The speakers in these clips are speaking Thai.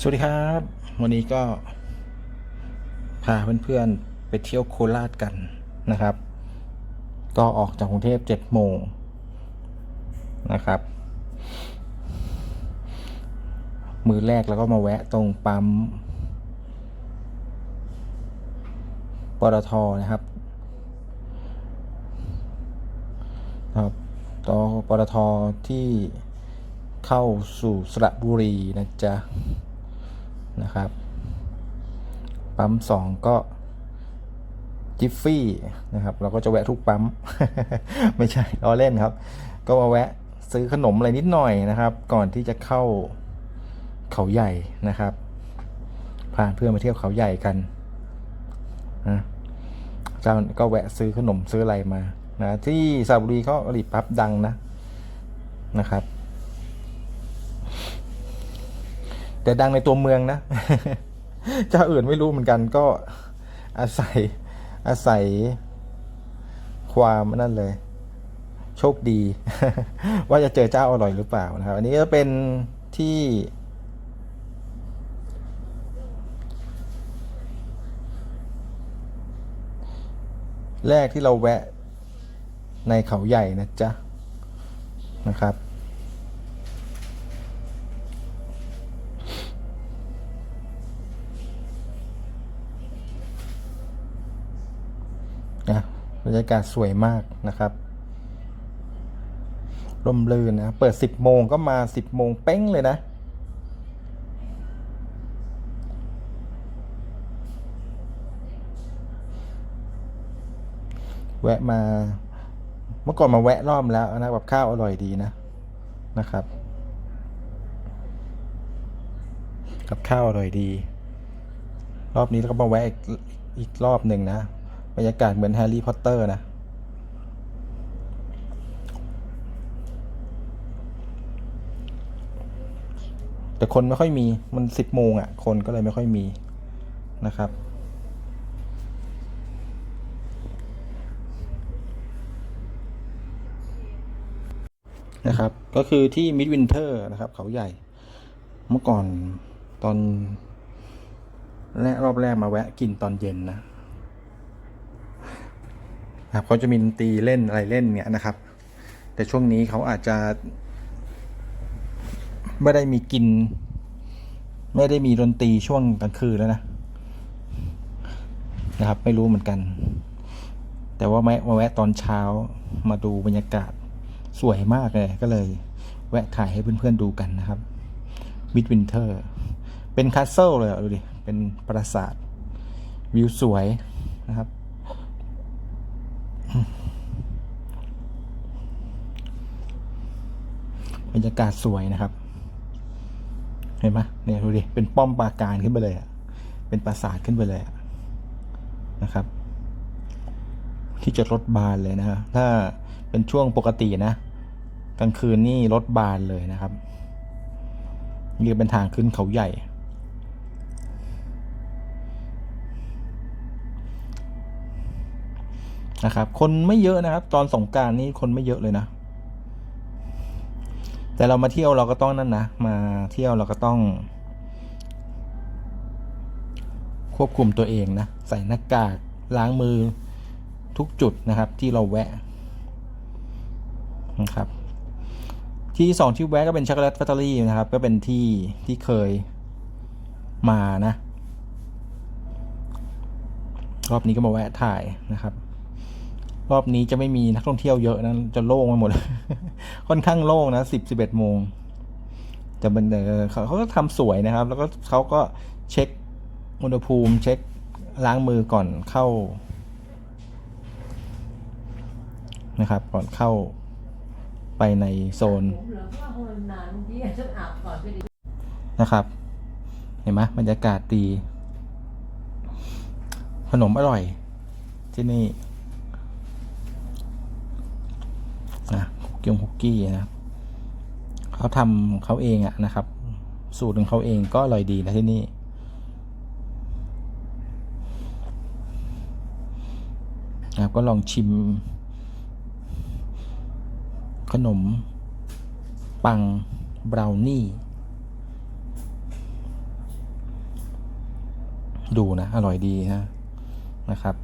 สวัสดีครับ วันนี้ก็พาเพื่อนๆไปเที่ยวโคราชกันนะครับ ก็ออกจากกรุงเทพเจ็ดโมงนะครับ มือแรกแล้วก็มาแวะตรงปั๊มปตทนะครับครับต่อปตทที่เข้าสู่สระบุรีนะจ๊ะ นะครับ ปั๊มสองก็จิฟฟี่นะครับ เราก็จะแวะทุกปั๊ม ไม่ใช่ล้อเล่นครับ ก็มาแวะซื้อขนมอะไรนิดหน่อยนะครับ ก่อนที่จะเข้าเขาใหญ่นะครับพาเพื่อนมาเที่ยวเขาใหญ่กันนะเจ้าก็แวะซื้อขนมซื้ออะไรมานะที่สระบุรีเขาอรีปั๊บดังนะนะครับ แต่ดังในตัวเมืองนะ เจ้าอื่นไม่รู้เหมือนกันก็อาศัยอาศัยความนั่นเลย โชคดี ว่าจะเจอเจ้าอร่อยหรือเปล่านะครับ อันนี้ก็เป็นที่ แรกที่เราแวะในเขาใหญ่นะจ๊ะนะครับ บรรยากาศสวยมากนะครับร่มรื่นนะ เปิด 10 โมงก็มา 10 โมงเป้งเลยนะ แวะมา เมื่อก่อนมาแวะรอบแล้วนะแบบข้าวอร่อยดีนะนะครับ กับข้าวอร่อยดี รอบนี้เราก็มาแวะอีกอีกรอบหนึ่งนะ บรรยากาศเหมือนแฮร์รี่พอตเตอร์นะ แต่คนไม่ค่อยมีมันสิบโมงอะ่ะ คนก็เลยไม่ค่อยมีนะครับ นะครับ ก็คือที่มิดวินเทอร์นะครับ เขาใหญ่ เมื่อก่อนตอนแรกรอบแรกมาแวะกินตอนเย็นนะ ครับเขาจะมีดนตรีเล่นอะไรเล่นเนี่ยนะครับ แต่ช่วงนี้เขาอาจจะ ไม่ได้มีกิน ไม่ได้มีดนตรีช่วงกลางคืนแล้วนะนะครับ ไม่รู้เหมือนกัน แต่ว่าแวะมาแวะตอนเช้ามาดูบรรยากาศสวยมากเลยก็เลย แวะถ่ายให้เพื่อนๆดูกันนะครับมิดวินเทอร์เป็นคาสเซิลเลยดูดิ เป็นปราสาท วิวสวยนะครับ บรรยากาศสวยนะครับ เห็นไหมเนี่ยดูดิ เป็นป้อมปราการขึ้นไปเลยอะเป็นปราสาทขึ้นไปเลยอะนะครับ ที่จอดรถบานเลยนะฮะถ้าเป็นช่วงปกตินะกลางคืนนี่รถบานเลยนะครับนี่เป็นทางขึ้นเขาใหญ่ นะครับ คนไม่เยอะนะครับ ตอนสงการนี่คนไม่เยอะเลยนะ แต่เรามาเที่ยวเราก็ต้องนั่นนะ มาเที่ยวเราก็ต้อง ควบคุมตัวเองนะ ใส่หน้ากากล้างมือทุกจุดนะครับที่เราแวะนะครับที่สองที่แวะก็เป็นช็อกโกแลตแฟคทอรี่นะครับ ก็เป็นที่ที่เคยมานะ รอบนี้ก็มาแวะถ่ายนะครับ รอบนี้จะไม่มีนักท่องเที่ยวเยอะนะจะโล่งไปหมด ค่อนข้างโล่งนะสิบสิบเอ็ดโมงจะเป็นเขาเขาก็ทำสวยนะครับ แล้วก็เขาก็เช็คอุณหภูมิ เช็คล้างมือก่อนเข้า นะครับ ก่อนเข้าไปในโซนนะครับ เห็นไหมบรรยากาศดี ขนมอร่อยที่นี่ นะคุกกี้นะเขาทำเขาเองอะนะครับ สูตรของเขาเองก็อร่อยดีนะที่นี่นะครับก็ลองชิม ขนม ปังบราวนี่ ดูนะ อร่อยดีนะนะครับ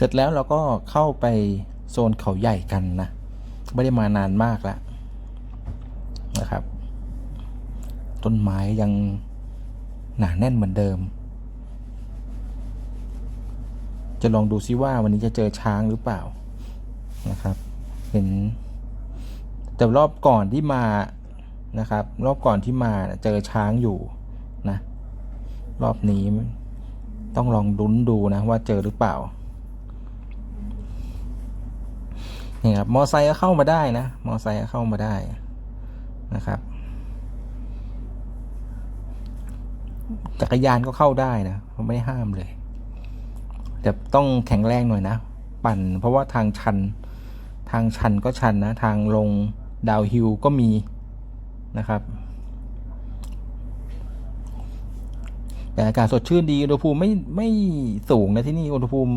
เสร็จแล้วเราก็เข้าไปโซนเขาใหญ่กันนะ ไม่ได้มานานมากแล้วนะครับ ต้นไม้ยังหนาแน่นเหมือนเดิม จะลองดูซิว่าวันนี้จะเจอช้างหรือเปล่านะครับ เห็น แต่รอบก่อนที่มานะครับ รอบก่อนที่มาเจอช้างอยู่นะ รอบนี้ต้องลองลุ้นดูนะว่าเจอหรือเปล่า นี่ครับมอไซค์ก็เข้ามาได้นะมอไซค์ก็เข้ามาได้นะครับ จักรยานก็เข้าได้นะเขาไม่ได้ห้ามเลยแต่ต้องแข็งแรงหน่อยนะ ปั่น เพราะว่าทางชัน ทางชันก็ชันนะ ทางลงดาวฮิลก็มีนะครับ แต่อากาศสดชื่นดีอุณหภูมิไม่ไม่สูงนะที่นี่อุณหภูมิ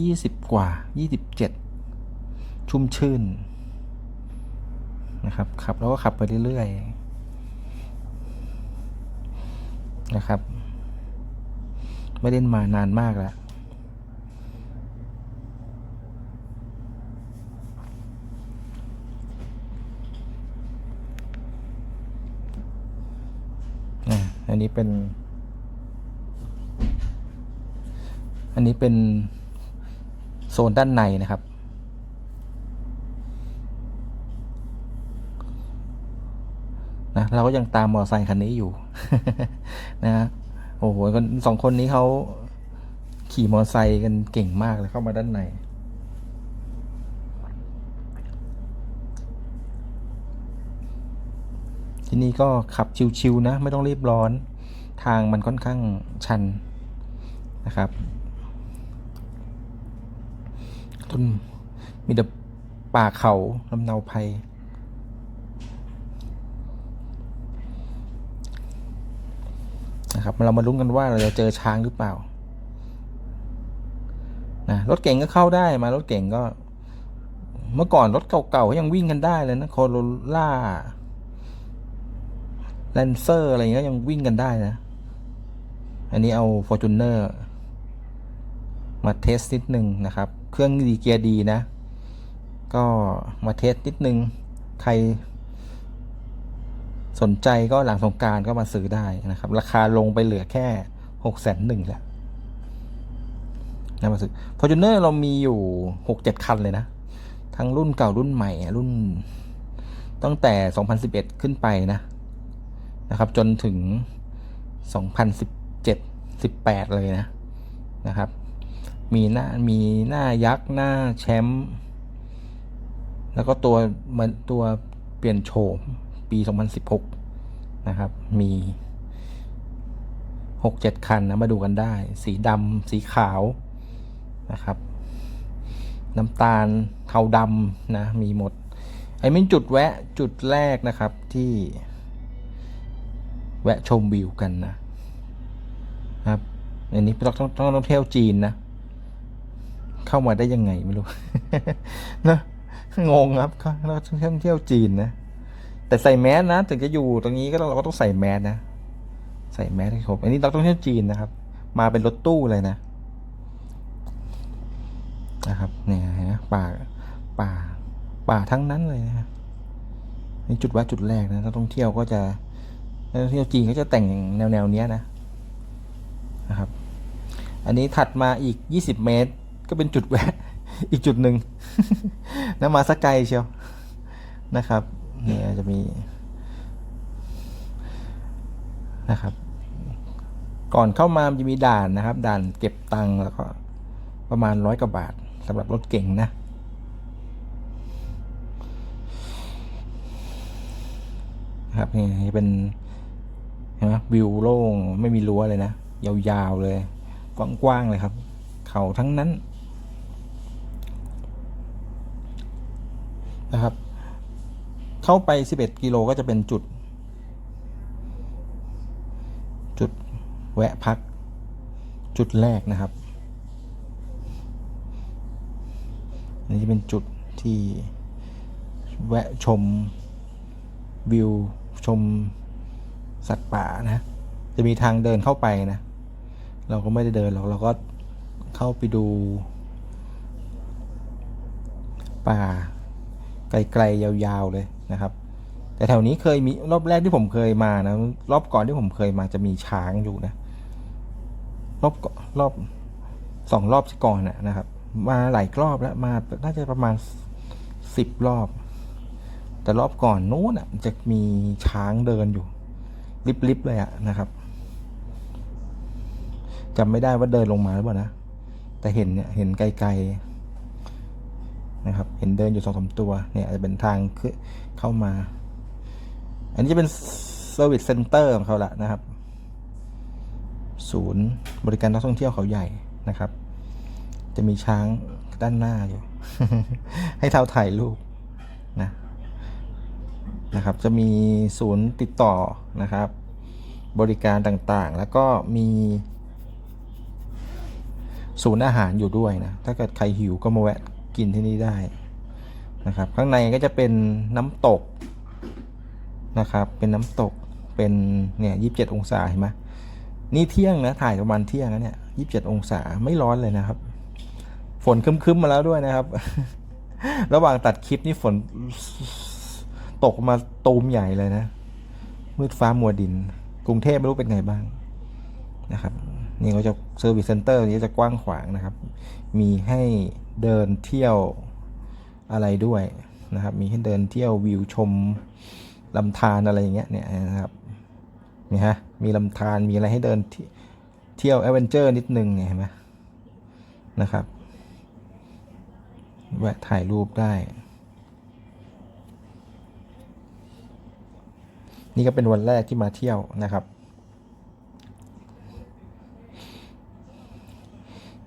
ยี่สิบกว่ายี่สิบเจ็ด ชุ่มชื่นนะครับขับแล้วก็ขับไปเรื่อยๆนะครับ ไม่ได้มานานมากแล้วอะอันนี้เป็น อันนี้เป็นโซนด้านในนะครับ นะ เราก็ยังตามมอเตอร์ไซค์คันนี้อยู่นะฮะโอ้โหสองคนนี้เขาขี่มอเตอร์ไซค์กันเก่งมากเลยเข้ามาด้านใน ที่นี่ก็ขับชิวๆนะ ไม่ต้องรีบร้อน ทางมันค่อนข้างชันนะครับต้นมีแต่ป่าเขาลำเนาภัย นะครับเรามาลุ้นกันว่าเราจะเจอช้างหรือเปล่านะรถเก่งก็เข้าได้มารถเก่งก็ เมื่อก่อนรถเก่าๆยังวิ่งกันได้เลยนะโคโรล่าแลนเซอร์อะไรเงี้ยยังวิ่งกันได้นะ อันนี้เอา f o r t u n e r มาเทสนิดนึงนะครับ เครื่องดีเกียร์ดีนะ ก็มาเทสนิดนึง ใคร สนใจก็หลังสงการก็มาซื้อได้นะครับ ราคาลงไปเหลือแค่หกแสนหนึ่งแหละนะมาซื้อฟอร์จูเนอร์เรามีอยู่หกเจ็ดคันเลยนะ ทั้งรุ่นเก่ารุ่นใหม่ รุ่นตั้งแต่สองพันสิบเอ็ดขึ้นไปนะ นะครับ จนถึงสองพันสิบเจ็ดสิบแปดเลยนะนะครับ มีหน้ามีหน้ายักษ์หน้าแชมป์แล้วก็ตัวมันตัวเปลี่ยนโฉม ปี 2016 นะครับ มี 6-7 คันนะ มาดูกันได้ สีดำสีขาวนะครับ น้ำตาลเทาดำนะ มีหมด ไอ้เป็นจุดแวะจุดแรกนะครับที่ แวะชมวิวกันนะครับ อันนี้ต้องต้องต้องต้องเที่ยวจีนนะเข้ามาได้ยังไงไม่รู้นะงงครับเราต้องเที่ยวจีนนะ แต่ใส่แมสนะ ถึงจะอยู่ตรงนี้ก็ต้องเราก็ต้องใส่แมสนะ ใส่แมสให้ครบอันนี้เราต้องเที่ยวจีนนะครับ มาเป็นรถตู้เลยนะนะครับเนี่ยนะป่าป่าป่าทั้งนั้นเลยนะนี่จุดแวะจุดแรกนะถ้าต้องเที่ยวก็จะนักท่องเที่ยวจีนก็จะแต่งแนวแนวเนี้ยนะนะครับ อันนี้ถัดมาอีก20เมตร ก็เป็นจุดแวะอีกจุดหนึ่งนะมาสักไกลเชียวนะครับ เนี่ยจะมีนะครับ ก่อนเข้ามามันจะมีด่านนะครับ ด่านเก็บตังค์แล้วก็ประมาณร้อยกว่าบาทสำหรับรถเก่งนะครับนี่เป็นเห็นไหมวิวโล่งไม่มีรั้วเลยนะ ยาวๆเลย กว้างๆเลยครับ เขาทั้งนั้นนะครับ เข้าไป 11 กิโลก็จะเป็นจุด จุดแวะพัก จุดแรกนะครับอันนี้จะเป็นจุดที่แวะชมวิวชมสัตว์ป่านะ จะมีทางเดินเข้าไปนะ เราก็ไม่ได้เดินหรอกเราก็เข้าไปดู ป่า ไกลๆยาวๆเลย นะครับแต่แถวนี้เคยมีรอบแรกที่ผมเคยมานะรอบก่อนที่ผมเคยมาจะมีช้างอยู่นะรอบรอบสองรอบก่อนนะนะครับ มาหลายรอบแล้วมาน่าจะประมาณสิบรอบ แต่รอบก่อนนู้นอะจะมีช้างเดินอยู่ลิบๆเลยอะนะครับจำไม่ได้ว่าเดินลงมาหรือเปล่านะแต่เห็นเนี่ยเห็นไกลๆนะครับ เห็นเดินอยู่สองสามตัวเนี่ยอาจจะเป็นทางคือ เข้ามา อันนี้จะเป็นเซอร์วิสเซ็นเตอร์ของเขาละนะครับ ศูนย์บริการนักท่องเที่ยวเขาใหญ่นะครับ จะมีช้างด้านหน้าอยู่ ให้เท่าถ่ายรูปนะนะครับ จะมีศูนย์ติดต่อนะครับ บริการต่างๆ แล้วก็มีศูนย์อาหารอยู่ด้วยนะ ถ้าเกิดใครหิวก็มาแวะกินที่นี่ได้ นะครับ ข้างในก็จะเป็นน้ำตกนะครับ เป็นน้ำตกเป็นเนี่ยยีองศาเห็นไหมนี่เที่ยงนะถ่ายประมาณเที่ยงนะเนี่ยยีองศาไม่ร้อนเลยนะครับ ฝนคึ้มๆมาแล้วด้วยนะครับ ระหว่างตัดคลิปนี่ฝนตกมาตูมใหญ่เลยนะมืดฟ้ามัวดิน กรุงเทพไม่รู้เป็นไงบ้างนะครับนี่ก็จะเซอร์วิสเซ็นเตอร์นี้จะกว้างขวางนะครับ มีให้เดินเที่ยว อะไรด้วยนะครับ มีให้เดินเที่ยววิวชมลำธารอะไรอย่างเงี้ยเนี่ยนะครับนี่ฮะมีลำธารมีอะไรให้เดินเที่ยวแอดเวนเจอร์นิดนึงเนี่ยเห็นไหมนะครับแวะถ่ายรูปได้ นี่ก็เป็นวันแรกที่มาเที่ยวนะครับ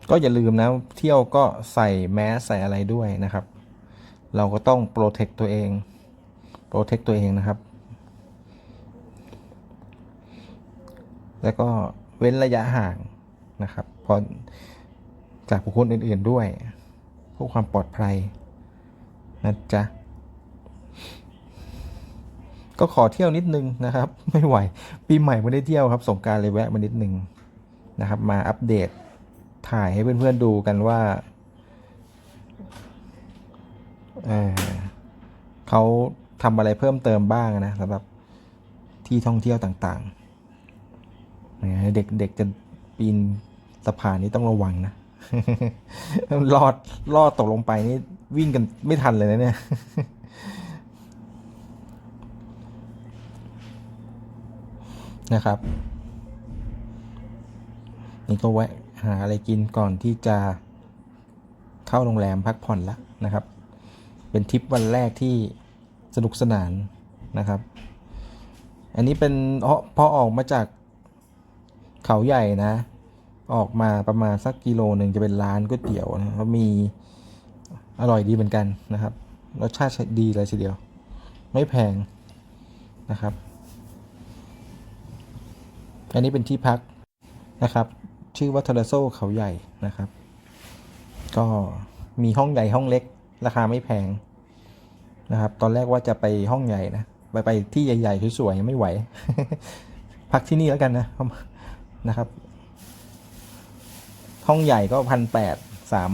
ก็อย่าลืมนะ เที่ยวก็ใส่แมสใส่อะไรด้วยนะครับ เราก็ต้องโปรเทคตัวเอง โปรเทคตัวเองนะครับ แล้วก็เว้นระยะห่างนะครับพรจากบุคคลอื่นๆด้วยเพื่อความปลอดภัยนะจ๊ะ ก็ขอเที่ยวนิดนึงนะครับ ไม่ไหว ปีใหม่ไม่ได้เที่ยวครับ สงกรารเลยแวะมานิดนึงนะครับ มาอัปเดตถ่ายให้เพื่อนๆดูกันว่า เออเขาทำอะไรเพิ่มเติมบ้างนะสำหรับที่ท่องเที่ยวต่างๆ เด็กเด็กจะปีนสะพานนี้ต้องระวังนะรอดรอดตกลงไปนี่วิ่งกันไม่ทันเลยนะเนี่ย นะครับ นี่ก็แวะหาอะไรกินก่อนที่จะเข้าโรงแรมพักผ่อนละนะครับ เป็นทริปวันแรกที่สนุกสนานนะครับ อันนี้เป็นพออออกมาจากเขาใหญ่นะ ออกมาประมาณสักกิโลหนึ่งจะเป็นร้านก๋วยเตี๋ยวนะแล้วมีอร่อยดีเหมือนกันนะครับ รสชาติดีเลยทีเดียว ไม่แพงนะครับ อันนี้เป็นที่พักนะครับ ชื่อว่าทาราโซเขาใหญ่นะครับ ก็มีห้องใหญ่ห้องเล็ก ราคาไม่แพงนะครับ ตอนแรกว่าจะไปห้องใหญ่นะ ไปไปที่ใหญ่ๆสวยๆไม่ไหว พักที่นี่แล้วกันนะนะครับ ห้องใหญ่ก็พันแปดสาม